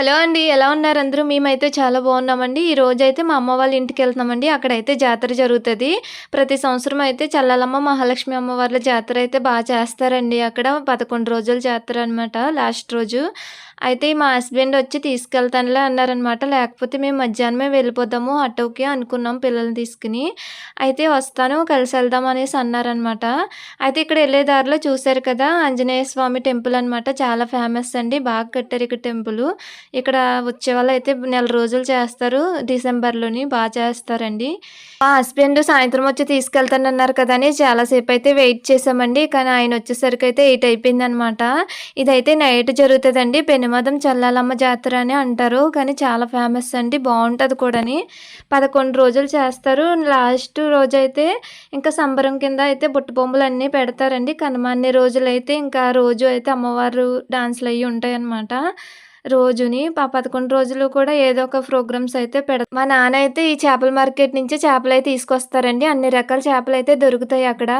Hello అండి. ఎలా ఉన్నారు అందరూ? మేమైతే చాలా బాగున్నామండి. ఈ రోజైతే మా అమ్మ వాళ్ళ ఇంటికి వెళ్తున్నామండి అక్కడైతే జాతర జరుగుతుంది ప్రతి సంవత్సరం అయితే చల్లాలమ్మ, మహాలక్ష్మి అమ్మవార్ల జాతర అయితే బాగా చేస్తారండి అక్కడ. 11 రోజుల జాతర అనమాట లాస్ట్ రోజు. అయితే మా హస్బెండ్ వచ్చి తీసుకెళ్తానులే అన్నారనమాట. లేకపోతే మేము మధ్యాహ్నమే వెళ్ళిపోదాము ఆటోకి అనుకున్నాం పిల్లల్ని తీసుకుని అయితే వస్తాను కలిసి వెళ్దాం అనేసి అన్నారనమాట. అయితే ఇక్కడ వెళ్ళే దారిలో చూశారు కదా ఆంజనేయ స్వామి టెంపుల్ అనమాట. చాలా ఫేమస్ అండి. బాగా కట్టారు ఇక్కడ టెంపుల్. ఇక్కడ వచ్చే వాళ్ళ అయితే నెల రోజులు చేస్తారు. డిసెంబర్‌లోని బాగా చేస్తారండి. మా హస్బెండ్ సాయంత్రం వచ్చి తీసుకెళ్తానన్నారు కదా అని చాలాసేపు అయితే వెయిట్ చేశామండి. కానీ ఆయన వచ్చేసరికి అయితే 8 అయిపోయిందనమాట. ఇదైతే నైట్ జరుగుతుందండి పెను పెనుమదం చల్లాలమ్మ జాతర అని అంటారు. కానీ చాలా ఫేమస్ అండి. బాగుంటుంది కూడాని. 11 రోజులు చేస్తారు. లాస్ట్ రోజైతే ఇంకా సంబరం కింద అయితే బుట్ట బొమ్మలన్నీ పెడతారండి. కనుమ రోజులైతే ఇంకా రోజు అయితే అమ్మవారు డాన్సులు అయ్యి ఉంటాయన్నమాట. రోజుని పదకొండు రోజులు కూడా ఏదో ఒక ప్రోగ్రామ్స్ అయితే పెడ మా నాన్న అయితే ఈ చేపల మార్కెట్ నుంచి చేపలు అయితే తీసుకొస్తారండి. అన్ని రకాల చేపలు అయితే దొరుకుతాయి అక్కడ.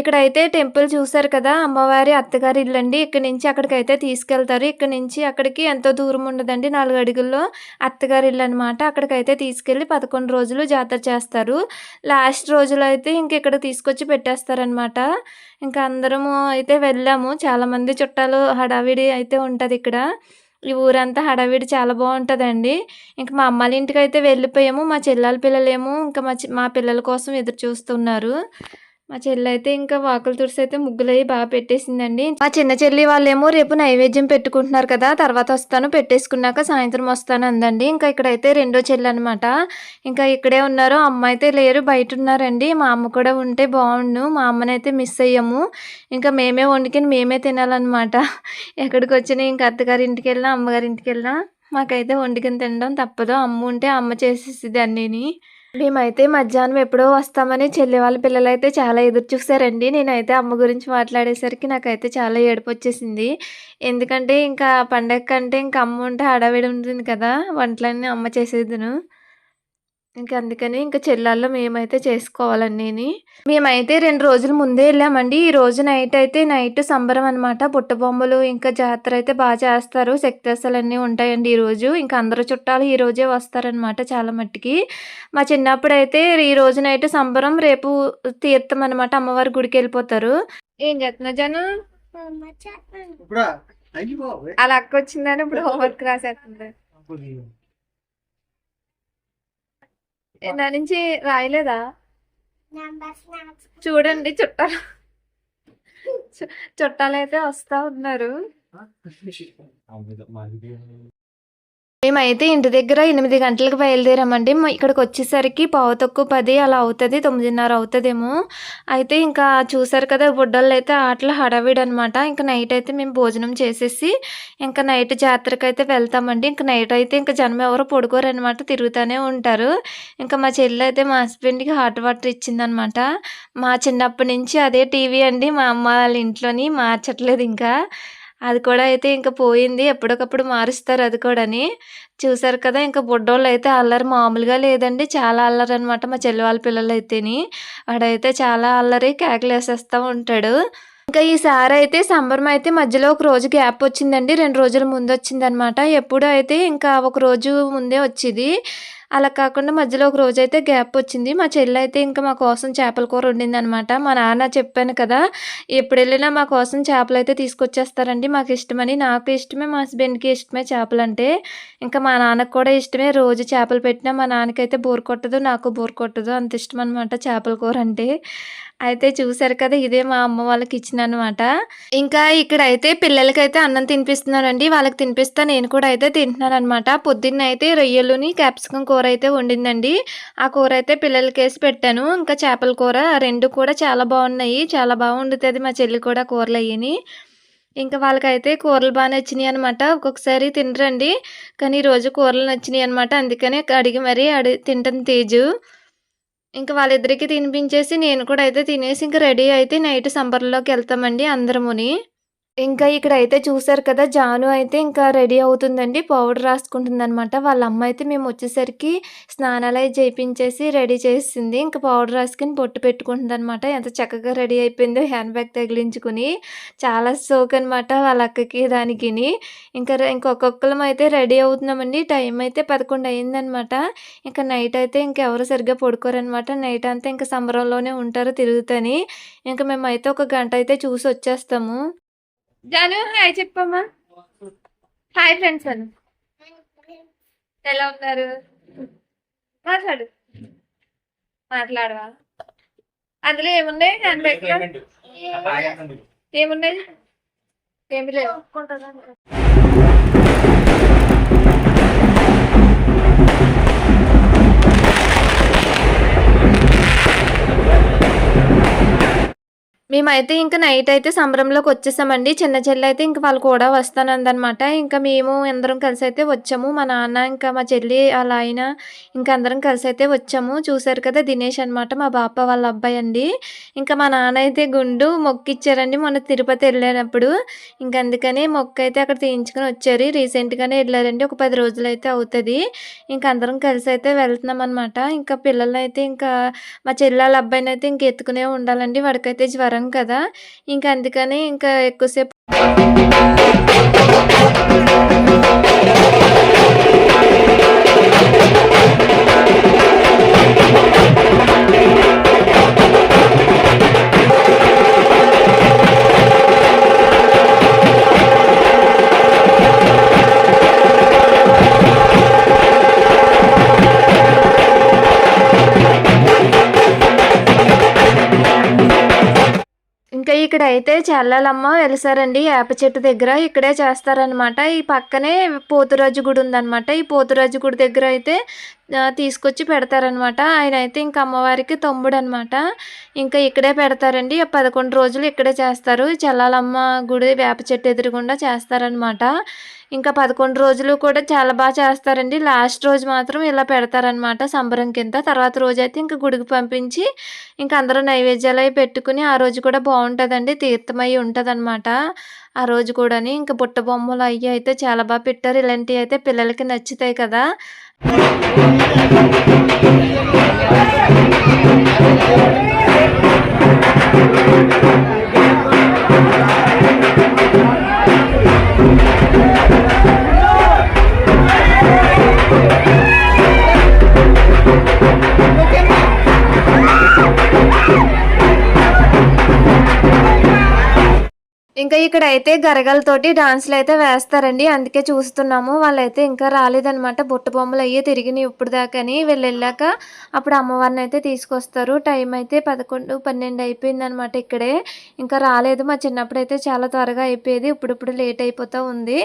ఇక్కడైతే టెంపుల్ చూసారు కదా అమ్మవారి అత్తగారి ఇల్లు అండి ఇక్కడ నుంచి అక్కడికైతే తీసుకెళ్తారు. ఇక్కడ నుంచి అక్కడికి ఎంతో దూరం ఉండదండి. నాలుగు అడుగుల్లో అత్తగారి ఇల్లు అనమాట. అక్కడికైతే తీసుకెళ్ళి 11 రోజులు జాతర చేస్తారు. లాస్ట్ రోజులో అయితే ఇంక ఇక్కడ తీసుకొచ్చి పెట్టేస్తారనమాట. ఇంకా అందరము అయితే వెళ్ళాము. చాలామంది చుట్టాలు హడావిడి అయితే ఉంటుంది ఇక్కడ ఈ ఊరంతా హడావిడి చాలా బాగుంటుందండి ఇంక మా అమ్మాళ్ళ ఇంటికైతే వెళ్ళిపోయాము. మా చెల్లాల పిల్లలేమో ఇంకా మా మా పిల్లల కోసం ఎదురు చూస్తున్నారు. మా చెల్లి అయితే ఇంకా వాకులు తుడిసి అయితే ముగ్గులయ్యి బాగా పెట్టేసిందండి. మా చిన్న చెల్లి వాళ్ళేమో రేపు నైవేద్యం పెట్టుకుంటున్నారు కదా! తర్వాత వస్తాను పెట్టేసుకున్నాక సాయంత్రం వస్తాను అందండి. ఇంకా ఇక్కడైతే రెండో చెల్లనమాట. ఇంకా ఇక్కడే ఉన్నారు. అమ్మ అయితే లేరు బయటున్నారండి. మా అమ్మ కూడా ఉంటే బాగుండు మా అమ్మనైతే మిస్ అయ్యాము. ఇంకా మేమే వండుకొని మేమే తినాలనమాట. ఎక్కడికొచ్చినా ఇంక అత్తగారింటికెళ్ళినా, అమ్మగారింటికెళ్ళినా మాకైతే వండుకొని తినడం తప్పదు. అమ్మ ఉంటే అమ్మ చేసేసి అన్నీని. మేమైతే మధ్యాహ్నం ఎప్పుడో వస్తామని చెల్లి వాళ్ళ పిల్లలైతే చాలా ఎదురు చూసారండి. నేనైతే అమ్మ గురించి మాట్లాడేసరికి నాకైతే చాలా ఏడుపొచ్చేసింది. ఎందుకంటే ఇంకా పండగ కంటే ఇంకా అమ్మ ఉంటే హడావిడి ఉంటుంది కదా! వంటలన్నీ అమ్మ చేసేదిను ఇంక అందుకని ఇంక చెల్లాల్లో మేమైతే చేసుకోవాలన్నీని. మేమైతే 2 రోజుల ముందే ఎళ్ళామండి. ఈ రోజు నైట్ అయితే నైట్ సంబరం అనమాట. బుట్ట బొమ్మలు ఇంకా జాతర అయితే బా చేస్తారు. శక్తివేశాలన్నీ ఉంటాయండి ఈరోజు. ఇంక అందరు చుట్టాలు ఈ రోజే వస్తారనమాట చాలా మట్టికి. మా చిన్నప్పుడైతే ఈ రోజు నైట్ సంబరం రేపు తీర్థం అనమాట. అమ్మవారి గుడికెళ్ళిపోతారు. ఏం చేస్తున్నావు జాను? అయిపోవే ఆళ్ళ అక్కొచ్చిందని ఇప్పుడు హోంవర్క్ రాసేస్తుంది. నా నుంచి రాయలేదా? చూడండి చుట్టాలు చుట్టాలైతే వస్తా ఉన్నారు. మేమైతే ఇంటి దగ్గర ఎనిమిది గంటలకు బయలుదేరామండి. ఇక్కడికి వచ్చేసరికి పావు తక్కువ పది అలా అవుతుంది తొమ్మిదిన్నర అవుతుందేమో అయితే ఇంకా చూసారు కదా బుడ్డోళ్ళైతే ఆటలు హడావిడనమాట. ఇంకా నైట్ అయితే మేము భోజనం చేసేసి ఇంకా నైట్ జాతరకు అయితే వెళ్తామండి. ఇంక నైట్ అయితే ఇంక జనం ఎవరు పడుకోరనమాట. తిరుగుతూనే ఉంటారు. ఇంకా మా చెల్లయితే మా హస్బెండ్‌కి హాట్ వాటర్ ఇచ్చిందనమాట. మా చిన్నప్పటి నుంచి అదే టీవీ అండి. మా అమ్మ వాళ్ళ ఇంట్లోని మార్చట్లేదు ఇంకా. అది కూడా అయితే ఇంక పోయింది. ఎప్పటికప్పుడు మారుస్తారు అది కూడాని. చూసారు కదా ఇంక అయితే అల్లరి మామూలుగా లేదండి. చాలా అల్లరి అనమాట మా చెల్లి వాళ్ళ అయితేని వాడైతే చాలా అల్లరి కేకలేసేస్తూ ఉంటాడు. ఇంకా ఈసారైతే సంబరం అయితే మధ్యలో ఒక రోజు గ్యాప్ వచ్చిందండి. రెండు రోజుల ముందొచ్చిందనమాట. ఎప్పుడూ అయితే ఇంకా ఒక రోజు ముందే వచ్చేది. అలా కాకుండా మధ్యలో ఒక రోజు అయితే గ్యాప్ వచ్చింది. మా చెల్లయితే ఇంకా మా కోసం చేపల కూర వండిందనమాట. మా నాన్న చెప్పాను కదా! ఎప్పుడు వెళ్ళినా మా కోసం చేపలు అయితే తీసుకొచ్చేస్తారండి. మాకు ఇష్టమని నాకు ఇష్టమే, మా హస్బెండ్‌కి ఇష్టమే చేపలంటే. ఇంకా మా నాన్నకి కూడా ఇష్టమే. రోజు చేపలు పెట్టినా మా నాన్నకైతే బోర్ కొట్టదు. నాకు బోర్ కొట్టదు. అంత ఇష్టం అనమాట చేపల కూర అంటే అయితే చూసారు కదా! ఇదే మా అమ్మ వాళ్ళకి ఇచ్చిన అనమాట. ఇంకా ఇక్కడ అయితే పిల్లలకైతే అన్నం తినిపిస్తున్నానండి. వాళ్ళకి తినిపిస్తా నేను కూడా అయితే తింటున్నాను అనమాట పొద్దున్న అయితే రొయ్యలుని, క్యాప్సికం కూర అయితే వండిందండి. ఆ కూర అయితే పిల్లలకి వేసి పెట్టాను. ఇంకా చేపల కూర రెండు కూడా చాలా బాగున్నాయి చాలా బాగుండుతుంది మా చెల్లి కూడా కూరలు అయ్యని ఇంకా వాళ్ళకైతే కూరలు బాగా నచ్చినాయి అనమాట ఒక్కొక్కసారి తినరండి. కానీ ఈరోజు కూరలు నచ్చినాయి అనమాట అందుకనే అడిగి మరీ అడి తింటుంది తేజు. ఇంక వాళ్ళిద్దరికీ తినిపించేసి నేను కూడా అయితే తినేసి ఇంక రెడీ అయితే నైట్ సంబర్లోకి వెళ్తామండి అందరముని. ఇంకా ఇక్కడ అయితే చూసారు కదా! జాను అయితే ఇంకా రెడీ అవుతుందండి. పౌడర్ రాసుకుంటుందనమాట. వాళ్ళ అమ్మ అయితే మేము వచ్చేసరికి స్నానాలు అయితే చేయించేసి రెడీ చేసింది ఇంకా పౌడర్ రాసుకొని బొట్టు పెట్టుకుంటుందనమాట. ఎంత చక్కగా రెడీ అయిపోయిందో హ్యాండ్ బ్యాగ్ తగిలించుకొని. చాలా సోకనమాట వాళ్ళ అక్కకి దానికిని. ఇంక రె అయితే రెడీ అవుతున్నామండి. టైం అయితే 11 అయిందనమాట. ఇంకా నైట్ అయితే ఇంకెవరు సరిగ్గా పడుకోరనమాట. నైట్ అంతా ఇంక సంబరంలోనే ఉంటారు తిరుగుతని. ఇంకా మేమైతే ఒక గంట అయితే చూసి వచ్చేస్తాము జాను హాయ్ చెప్పమ్మా. Hi friends Anu. ఎలా ఉన్నారు? మాట్లాడు. మాట్లాడవా? అందులో ఏమున్నాయి హ్యాండ్ బ్యాగ్‌లో? ఏమున్నాయి? ఏమి లేవు. మేమైతే ఇంక నైట్ అయితే సంబరంలోకి వచ్చేసామండి. చిన్న చెల్లి అయితే ఇంకా వాళ్ళు కూడా వస్తానందనమాట. ఇంకా మేము అందరం కలిసి అయితే వచ్చాము. మా నాన్న ఇంకా మా చెల్లి ఆళ్ళ ఆయన ఇంక అందరం కలిసి అయితే వచ్చాము. చూశారు కదా! దినేష్ అనమాట మా బాప వాళ్ళ అబ్బాయి అండి. ఇంకా మా నాన్న అయితే గుండు మొక్కిచ్చారండి మొన్న తిరుపతి వెళ్ళినప్పుడు ఇంక అందుకని మొక్క అయితే అక్కడ తీయించుకొని వచ్చారు. రీసెంట్‌గానే వెళ్ళారండి ఒక 10 రోజులైతే అవుతుంది ఇంక అందరం కలిసి అయితే వెళ్తున్నాం అనమాట ఇంకా పిల్లలైతే ఇంకా మా చెల్లి వాళ్ళ అబ్బాయినైతే ఇంక ఎత్తుకునే ఉండాలండి. వాడికైతే జ్వరం కదా! ఇంకా అందుకని ఇంకా ఎక్కువసేపు ఇక్కడైతే చల్లాలమ్మ వెలిసారండి వేప చెట్టు దగ్గర. ఇక్కడే చేస్తారనమాట. ఈ పక్కనే పోతురాజు గుడి ఉందనమాట. ఈ పోతురాజు గుడి దగ్గర అయితే తీసుకొచ్చి పెడతారనమాట. ఆయన అయితే ఇంకా అమ్మవారికి తమ్ముడనమాట. ఇంకా ఇక్కడే పెడతారండి. 11 రోజులు ఇక్కడే చేస్తారు. చల్లాలమ్మ గుడి వేప చెట్టు ఎదురుగుండా చేస్తారనమాట. ఇంకా 11 రోజులు కూడా చాలా బాగా చేస్తారండి. లాస్ట్ రోజు మాత్రం ఇలా పెడతారనమాట సంబరం కింద. తర్వాత రోజు అయితే ఇంకా గుడికి పంపించి ఇంకా అందరూ నైవేద్యాలు అవి పెట్టుకుని ఆ రోజు కూడా బాగుంటుందండి తీర్థమై ఉంటుందన్నమాట ఆ రోజు కూడాని. ఇంకా బుట్ట బొమ్మలు అయ్యి అయితే చాలా బాగా పెట్టారు. ఇలాంటివి అయితే పిల్లలకి నచ్చుతాయి కదా! Thank you. ఇంకా ఇక్కడైతే గరగలతోటి డాన్సులయితే వేస్తారండి. అందుకే చూస్తున్నాము. వాళ్ళైతే ఇంకా రాలేదనమాట. బుట్ట బొమ్మలయ్యి తిరిగినియి ఇప్పటిదాకాని. వీళ్ళెళ్ళాక అప్పుడు అమ్మవారిని అయితే తీసుకొస్తారు. టైం అయితే 11, 12 అయిపోయిందనమాట ఇక్కడే. ఇంకా రాలేదు. మా చిన్నప్పుడు అయితే చాలా త్వరగా అయిపోయేది. ఇప్పుడిప్పుడు లేట్ అయిపోతూ ఉంది.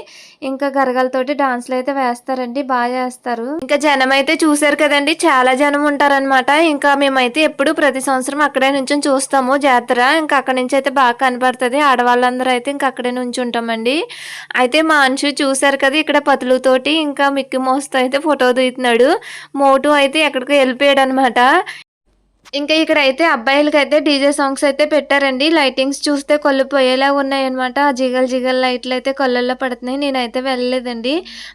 ఇంకా గరగలతోటి డాన్సులయితే వేస్తారండి. బాగా చేస్తారు. ఇంకా జనం అయితే చూసారు కదండి చాలా జనం ఉంటారనమాట. ఇంకా మేమైతే ఎప్పుడు ప్రతి సంవత్సరం అక్కడే నుంచి చూస్తాము జాతర. ఇంకా అక్కడి నుంచయితే బాగా కనబడుతుంది ఆడవాళ్ళందరూ అయితే ఇంక అక్కడే నుంచుంటామండి. అయితే మా అంశు చూసారు కదా! ఇక్కడ పతులుతోటి ఇంకా మిక్కి మౌస్‌తో అయితే ఫోటో దిగుతున్నాడు. మోటు అయితే ఎక్కడికో అనమాట ఇంకా ఇక్కడైతే అబ్బాయిలకైతే డీజే సాంగ్స్ అయితే పెట్టారండి. లైటింగ్స్ చూస్తే కళ్ళు ఉన్నాయి ఉన్నాయన్నమాట. ఆ జిగల్ జిగల్ లైట్లు అయితే కళ్ళల్లో పడుతున్నాయి. నేనైతే వెళ్ళలేదండి.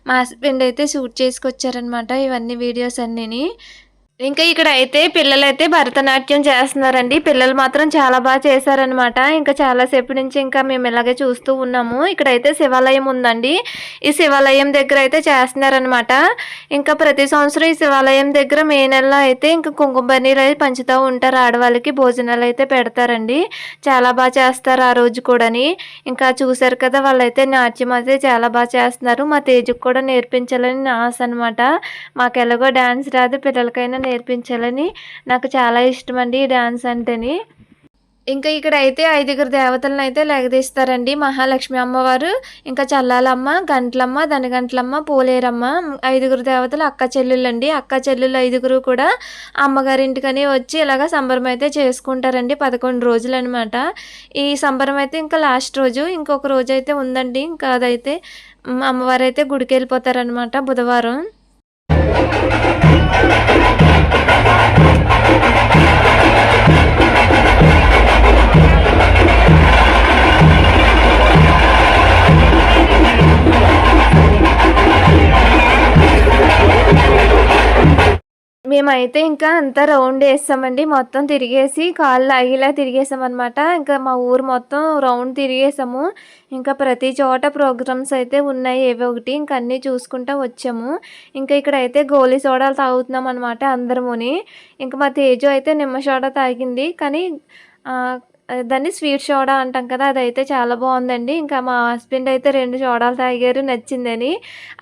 మా హస్బెండ్ అయితే షూట్ చేసుకొచ్చారనమాట ఇవన్నీ వీడియోస్ అన్నీని. ఇంకా ఇక్కడ అయితే పిల్లలైతే భరతనాట్యం చేస్తున్నారండి. పిల్లలు మాత్రం చాలా బాగా చేశారనమాట. ఇంకా చాలాసేపు నుంచి ఇంకా మేము ఇలాగే చూస్తూ ఉన్నాము. ఇక్కడైతే శివాలయం ఉందండి. ఈ శివాలయం దగ్గర అయితే చేస్తున్నారనమాట. ఇంకా ప్రతి సంవత్సరం ఈ శివాలయం దగ్గర మే నెలలో అయితే ఇంకా కుంకుమ అయితే పంచుతూ ఉంటారు ఆడవాళ్ళకి. భోజనాలు అయితే పెడతారండి. చాలా బాగా చేస్తారు ఆ రోజు కూడాని. ఇంకా చూశారు కదా! వాళ్ళైతే నాట్యం అయితే చాలా బాగా చేస్తున్నారు. మా తేజుకి కూడా నేర్పించాలని నా ఆశ అనమాట. మాకెలాగో డ్యాన్స్ రాదు. పిల్లలకైనా నేర్పించాలని నాకు చాలా ఇష్టమండి ఈ డాన్స్ అంటేని. ఇంకా ఇక్కడైతే ఐదుగురు దేవతలనైతే లెగదీస్తారండి. మహాలక్ష్మి అమ్మవారు, ఇంకా చల్లాలమ్మ, గంటలమ్మ ధనగంట్లమ్మ, పోలేరమ్మ ఐదుగురు దేవతలు అక్క చెల్లెళ్ళండి. అక్క చెల్లెళ్ళు ఐదుగురు కూడా అమ్మగారింటికని వచ్చి ఇలాగ సంబరం అయితే చేసుకుంటారండి. పదకొండు రోజులు అనమాట ఈ సంబరం అయితే ఇంకా లాస్ట్ రోజు. ఇంకొక రోజు అయితే ఉందండి. ఇంకా అదైతే అమ్మవారు అయితే గుడికి గుడికెళ్ళిపోతారనమాట బుధవారం. మేమైతే ఇంకా అంతా రౌండ్ వేస్తామండి. మొత్తం తిరిగేసి కాళ్ళు తిరిగేసాం తిరిగేసామన్నమాట. ఇంకా మా ఊరు మొత్తం రౌండ్ తిరిగేసాము. ఇంకా ప్రతి చోట ప్రోగ్రామ్స్ అయితే ఉన్నాయి. ఏవో ఒకటి ఇంకా అన్నీ చూసుకుంటా వచ్చాము. ఇంకా ఇక్కడ అయితే గోలీ సోడాలు తాగుతున్నాం అనమాట అందరముని. ఇంకా మా తేజు అయితే నిమ్మ సోడా తాగింది. కానీ దాన్ని స్వీట్ సోడా అంటాం కదా అదైతే చాలా బాగుందండి. ఇంకా మా హస్బెండ్ అయితే రెండు సోడాలు తాగారు నచ్చిందని.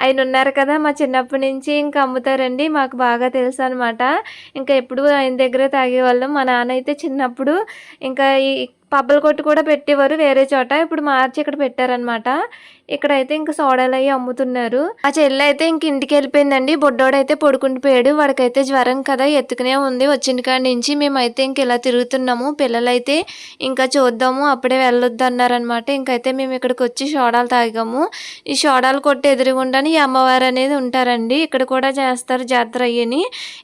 ఆయన ఉన్నారు కదా మా చిన్నప్పటి నుంచి ఇంకా అమ్ముతారండి మాకు బాగా తెలుసు అనమాట ఇంకా ఎప్పుడు ఆయన దగ్గరే తాగేవాళ్ళం. మా నాన్న అయితే చిన్నప్పుడు ఇంకా ఈ పబ్బల కొట్టు కూడా పెట్టేవారు వేరే చోట. ఇప్పుడు మార్చి ఇక్కడ పెట్టారనమాట ఇక్కడైతే ఇంకా సోడాలు అవి అమ్ముతున్నారు. ఆ చెల్లి అయితే ఇంక ఇంటికి వెళ్ళిపోయిందండి. బొడ్డోడైతే పడుకుండిపోయాడు వాడికైతే జ్వరం కదా ఎత్తుకునే ఉంది. వచ్చిన కాడి నుంచి మేమైతే ఇంక ఇలా తిరుగుతున్నాము. పిల్లలైతే ఇంకా చూద్దాము అప్పుడే వెళ్ళొద్దు అన్నారనమాట ఇంకైతే మేము ఇక్కడికి వచ్చి సోడాలు తాగాము. ఈ సోడాలు కొట్టి ఎదురుగుండానే ఈ అమ్మవారు అనేది ఉంటారండి. ఇక్కడ కూడా చేస్తారు జాతర అయ్యని.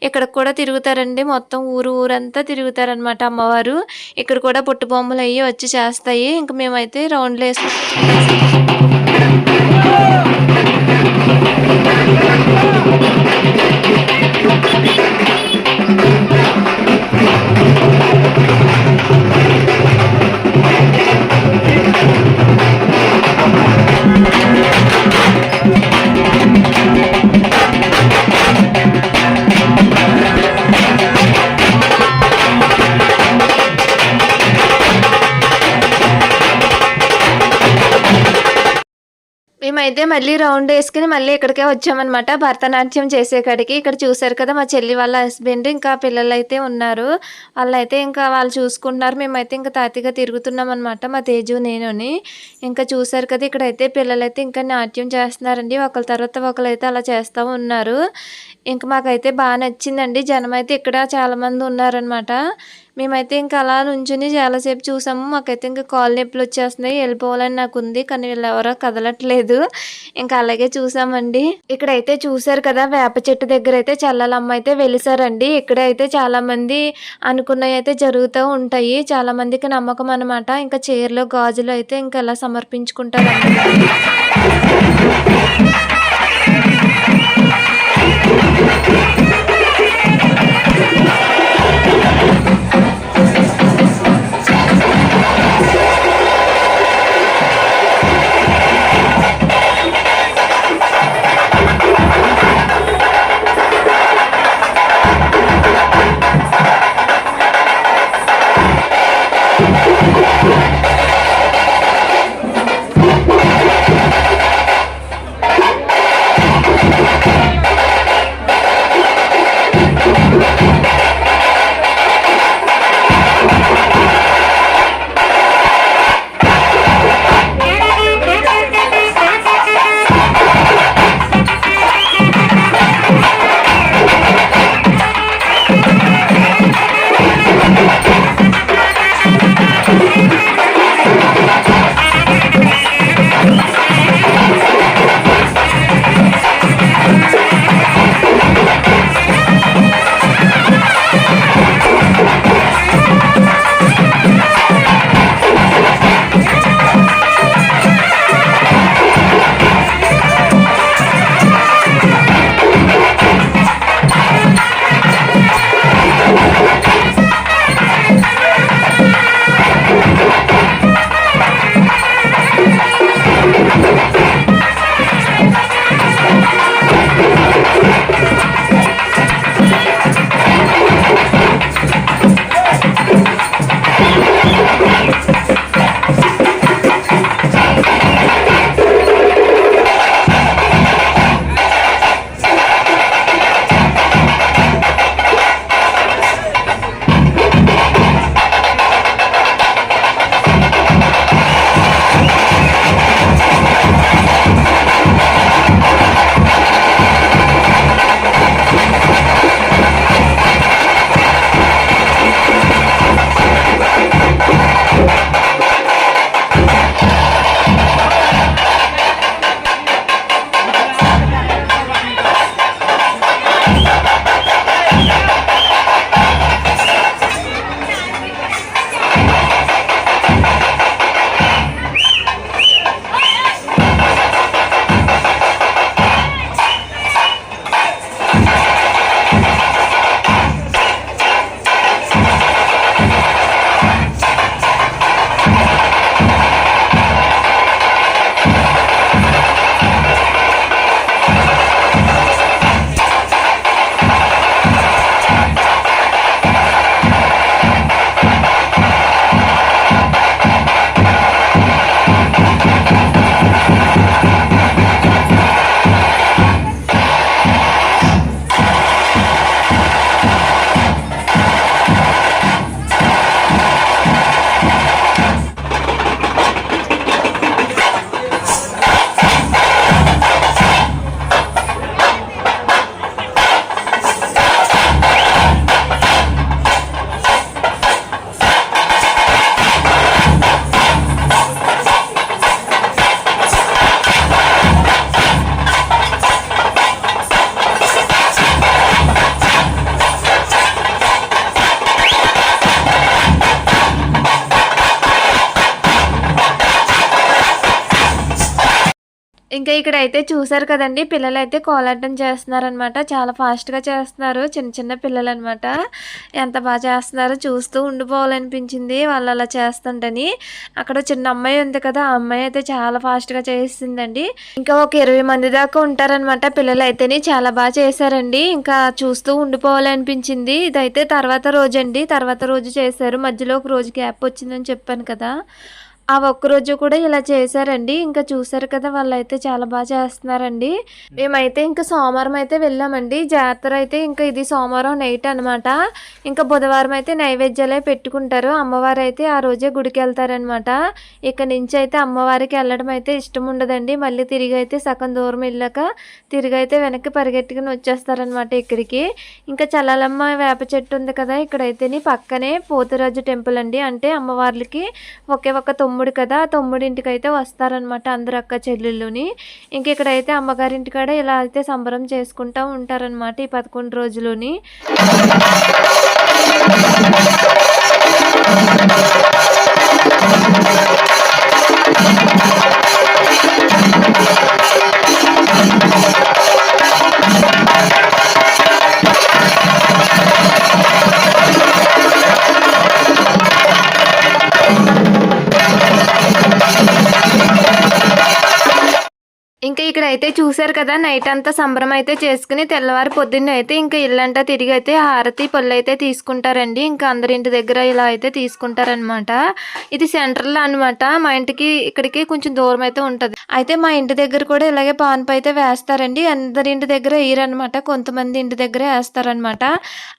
ఇక్కడ కూడా తిరుగుతారండి. మొత్తం ఊరు ఊరంతా తిరుగుతారనమాట అమ్మవారు. ఇక్కడ కూడా పుట్టు బొమ్మలు అయ్యి వచ్చి చేస్తాయి. ఇంకా మేమైతే రౌండ్లు వేసుకుంటాం. Thank you. మేమైతే మళ్ళీ రౌండ్ వేసుకుని మళ్ళీ ఇక్కడికే వచ్చామన్నమాట. భరతనాట్యం చేసే కాడికి ఇక్కడ చూసారు కదా మా చెల్లి వాళ్ళ హస్బెండ్ ఇంకా పిల్లలు అయితే ఉన్నారు. వాళ్ళైతే ఇంకా వాళ్ళు చూసుకుంటున్నారు. మేమైతే ఇంకా తాతిగా తిరుగుతున్నాం అనమాట మా తేజు నేనుని. ఇంకా చూసారు కదా ఇక్కడైతే పిల్లలైతే ఇంకా నాట్యం చేస్తున్నారండి. ఒకరి తర్వాత ఒకరైతే అలా చేస్తూ ఉన్నారు. ఇంకా మాకైతే బాగా నచ్చిందండి. జనం అయితే ఇక్కడ చాలామంది ఉన్నారనమాట మేమైతే ఇంకా అలా నుంచుని చాలాసేపు చూసాము. మాకైతే ఇంకా కాళ్ళు నొప్పులు వచ్చేస్తున్నాయి. వెళ్ళిపోవాలని నాకు ఉంది కానీ వీళ్ళు ఎవరో కదలట్లేదు. ఇంకా అలాగే చూసామండి. ఇక్కడైతే చూసారు కదా వేప చెట్టు దగ్గర అయితే చల్లలమ్మ అయితే వెలిసారండి. ఇక్కడైతే చాలా మంది అనుకున్నవి అయితే జరుగుతూ ఉంటాయి. చాలా మందికి నమ్మకం అనమాట ఇంకా చీరలు గాజులు అయితే ఇంకా ఎలా సమర్పించుకుంటారు ఇంకా ఇక్కడ అయితే చూసారు పిల్లలు అయితే కోలాటం చేస్తున్నారనమాట. చాలా ఫాస్ట్‌గా చేస్తున్నారు. చిన్న చిన్న పిల్లలు అనమాట ఎంత బాగా చేస్తున్నారో చూస్తూ ఉండిపోవాలనిపించింది వాళ్ళు అలా చేస్తుంటని. అక్కడ చిన్న అమ్మాయి ఉంది కదా! ఆ అమ్మాయి అయితే చాలా ఫాస్ట్‌గా చేసిందండి ఇంకా ఒక 20 మంది దాకా ఉంటారనమాట పిల్లలు అయితే చాలా బాగా చేశారండి. ఇంకా చూస్తూ ఉండిపోవాలనిపించింది. ఇదైతే తర్వాత రోజండి. తర్వాత రోజు చేశారు. మధ్యలో ఒక రోజు గ్యాప్ వచ్చిందని చెప్పాను కదా! ఆ ఒక్కరోజు కూడా ఇలా చేశారండి. ఇంకా చూసారు కదా! వాళ్ళైతే చాలా బా చేస్తున్నారండి. మేమైతే ఇంక సోమవారం అయితే వెళ్ళామండి. జాతర అయితే ఇంక ఇది సోమవారం నైట్ అనమాట. ఇంకా బుధవారం అయితే నైవేద్యాలే పెట్టుకుంటారు. అమ్మవారైతే ఆ రోజే గుడికెళ్తారనమాట. ఇక నుంచి అయితే అమ్మవారికి వెళ్ళడం అయితే ఇష్టం ఉండదండి. మళ్ళీ తిరిగైతే సగం దూరం వెళ్ళాక తిరిగైతే వెనక్కి పరిగెట్టుకుని వచ్చేస్తారనమాట ఇక్కడికి. ఇంకా చల్లాలమ్మ వేప చెట్టు ఉంది కదా! ఇక్కడైతేని పక్కనే పోతురాజు టెంపుల్ అండి. అంటే అమ్మవార్లకి ఒకే ఒక తమ్ముడు కదా! ఆ తమ్ముడింటికైతే వస్తారనమాట అందరు అక్క చెల్లెళ్ళుని. ఇంకెక్కడైతే అమ్మగారింటికాడ ఇలా అయితే సంబరం చేసుకుంటా ఉంటారనమాట ఈ 11 రోజులుని. చూసారు కదా! నైట్ అంతా సంబరం అయితే చేసుకుని తెల్లవారు పొద్దున్న అయితే ఇంకా ఇల్లంతా తిరిగి అయితే హారతి పళ్ళు అయితే తీసుకుంటారండి. ఇంకా అందరి ఇంటి దగ్గర ఇలా అయితే తీసుకుంటారనమాట. ఇది సెంటర్‌లో అనమాట. మా ఇంటికి ఇక్కడికి కొంచెం దూరం అయితే ఉంటుంది అయితే మా ఇంటి దగ్గర కూడా ఇలాగే పాన్పు అయితే వేస్తారండి. అందరి ఇంటి దగ్గర వేయరనమాట కొంతమంది ఇంటి దగ్గర వేస్తారనమాట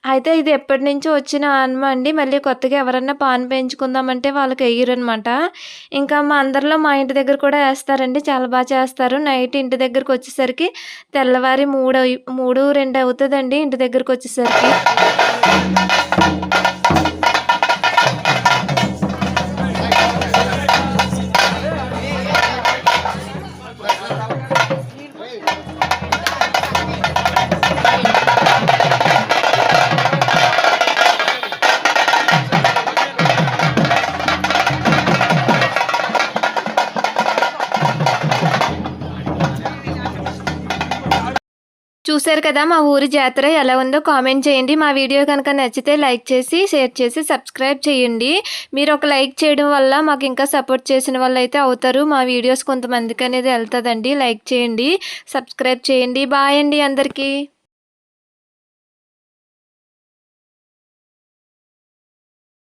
అయితే ఇది ఎప్పటినుంచో వచ్చిన ఆనమ అండి. మళ్ళీ కొత్తగా ఎవరన్నా పాన్ పెంచుకుందామంటే వాళ్ళకి వేయరనమాట ఇంకా మా అందరిలో మా ఇంటి దగ్గర కూడా వేస్తారండి చాలా బాగా చేస్తారు. నైట్ ఇంటి వచ్చేసరికి తెల్లవారి మూడు మూడు రెండు అవుతుందండి ఇంటి దగ్గరకొచ్చేసరికి. చూసారు కదా! మా ఊరి జాతర ఎలా ఉందో కామెంట్ చేయండి. మా వీడియో కనుక నచ్చితే లైక్ చేసి, షేర్ చేసి, సబ్స్క్రైబ్ చేయండి. మీరు ఒక లైక్ చేయడం వల్ల మాకు ఇంకా సపోర్ట్ చేసిన వాళ్ళైతే అవుతారు. మా వీడియోస్ కొంతమందికి అనేది వెళ్తుందండి లైక్ చేయండి. సబ్స్క్రైబ్ చేయండి. బాయ్ అండి అందరికీ.